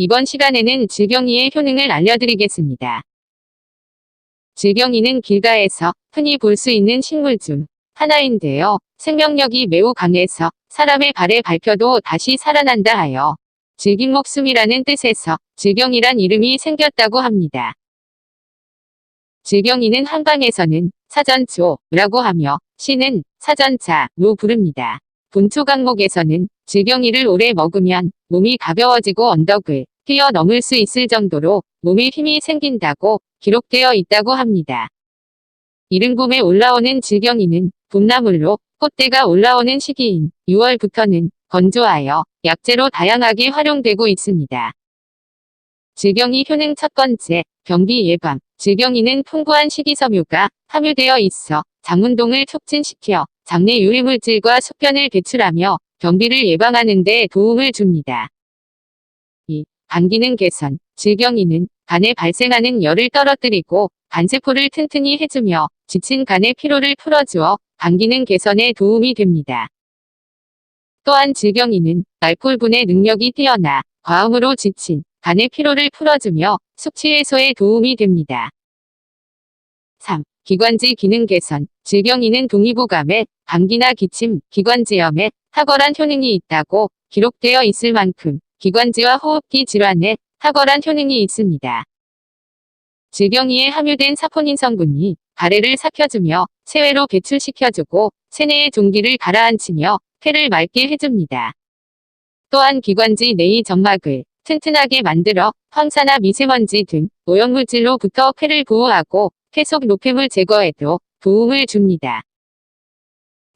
이번 시간에는 질병이의 효능을 알려드리겠습니다. 질병이는 길가에서 흔히 볼 수 있는 식물 중 하나인데요. 생명력이 매우 강해서 사람의 발에 밟혀도 다시 살아난다 하여 질긴 목숨이라는 뜻에서 질병이란 이름이 생겼다고 합니다. 질병이는 한방에서는 사전초라고 하며 시는 사전차로 부릅니다. 본초 강목에서는 질병이를 오래 먹으면 몸이 가벼워지고 언덕을 뛰어넘을 수 있을 정도로 몸에 힘이 생긴다고 기록되어 있다고 합니다. 이른 봄에 올라오는 질병이는 봄나물로 꽃대가 올라오는 시기인 6월부터는 건조하여 약재로 다양하게 활용되고 있습니다. 질병이 효능 첫 번째, 변비 예방. 질병이는 풍부한 식이섬유가 함유되어 있어 장운동을 촉진시켜 장내 유해물질과 소변을 배출하며 변비를 예방하는 데 도움을 줍니다. 2. 간 기능 개선. 질병이는 간에 발생하는 열을 떨어뜨리고 간세포를 튼튼히 해주며 지친 간의 피로를 풀어주어 간 기능 개선에 도움이 됩니다. 또한 질병이는 알코올분해 능력이 뛰어나 과음으로 지친 간의 피로를 풀어주며 숙취 해소에 도움이 됩니다. 3. 기관지 기능 개선. 질병이는 동의보감에 감기나 기침, 기관지염에 탁월한 효능이 있다고 기록되어 있을 만큼 기관지와 호흡기 질환에 탁월한 효능이 있습니다. 질병이에 함유된 사포닌 성분이 가래를 삭혀주며 세외로 배출시켜주고 체내의 종기를 가라앉히며 폐를 맑게 해줍니다. 또한 기관지 내의 점막을 튼튼하게 만들어 황사나 미세먼지 등 오염물질로부터 폐를 보호하고 폐속 노폐물 제거에도 도움을 줍니다.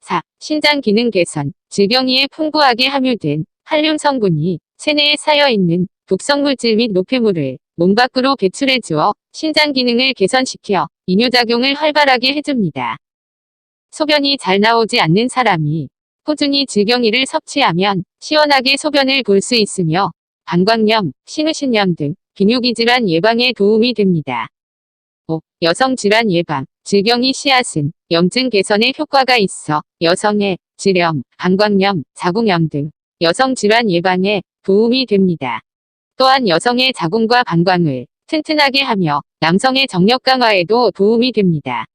4. 신장 기능 개선. 질병이에 풍부하게 함유된 한륨 성분이 체내에 쌓여 있는 독성물질 및 노폐물을 몸 밖으로 배출해 주어 신장 기능을 개선시켜 이뇨작용을 활발하게 해줍니다. 소변이 잘 나오지 않는 사람이 꾸준히 질병이를 섭취하면 시원하게 소변을 볼 수 있으며 방광염, 신우신염 등 비뇨기 질환 예방에 도움이 됩니다. 5. 여성 질환 예방. 질병이 씨앗은 염증 개선에 효과가 있어 여성의 질염, 방광염, 자궁염 등 여성 질환 예방에 도움이 됩니다. 또한 여성의 자궁과 방광을 튼튼하게 하며 남성의 정력 강화에도 도움이 됩니다.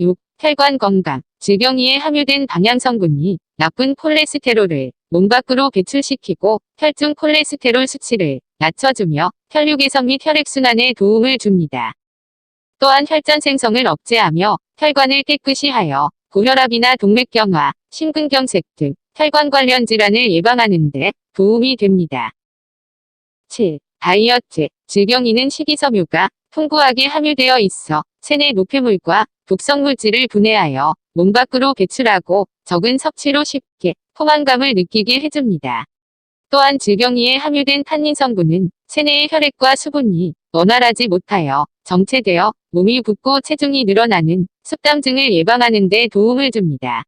6. 혈관 건강. 질병이에 함유된 방향성분이 나쁜 콜레스테롤을 몸 밖으로 배출시키고 혈중 콜레스테롤 수치를 낮춰주며 혈류 개선 및 혈액순환에 도움을 줍니다. 또한 혈전 생성을 억제하며 혈관을 깨끗이 하여 고혈압이나 동맥경화, 심근경색 등 혈관 관련 질환을 예방하는 데 도움이 됩니다. 7. 다이어트. 질병이는 식이섬유가 풍부하게 함유되어 있어 체내 노폐물과 독성물질을 분해하여 몸 밖으로 배출하고 적은 섭취로 쉽게 포만감을 느끼게 해줍니다. 또한 질병이에 함유된 탄닌 성분은 체내의 혈액과 수분이 원활하지 못하여 정체되어 몸이 붓고 체중이 늘어나는 숙담증을 예방하는 데 도움을 줍니다.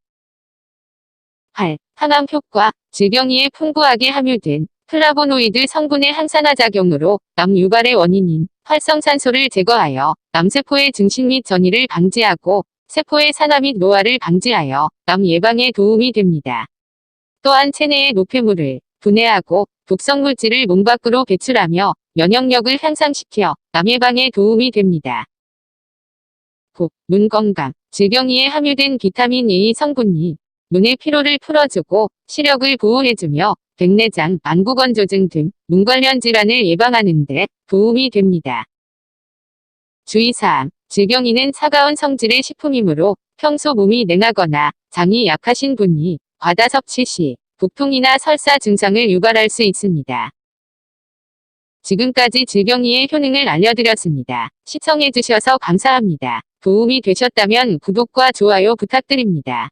8. 항암 효과. 질병이에 풍부하게 함유된 플라보노이드 성분의 항산화 작용으로 암 유발의 원인인 활성산소를 제거하여 암세포의 증식 및 전이를 방지하고 세포의 산화 및 노화를 방지하여 암 예방에 도움이 됩니다. 또한 체내의 노폐물을 분해하고 독성 물질을 몸 밖으로 배출하며 면역력을 향상시켜 암 예방에 도움이 됩니다. 9. 눈 건강. 질병이에 함유된 비타민 A 성분이 눈의 피로를 풀어주고 시력을 보호해주며 백내장, 안구건조증 등 눈 관련 질환을 예방하는 데 도움이 됩니다. 주의사항. 질병이는 차가운 성질의 식품이므로 평소 몸이 냉하거나 장이 약하신 분이 과다 섭취 시 복통이나 설사 증상을 유발할 수 있습니다. 지금까지 질병이의 효능을 알려드렸습니다. 시청해주셔서 감사합니다. 도움이 되셨다면 구독과 좋아요 부탁드립니다.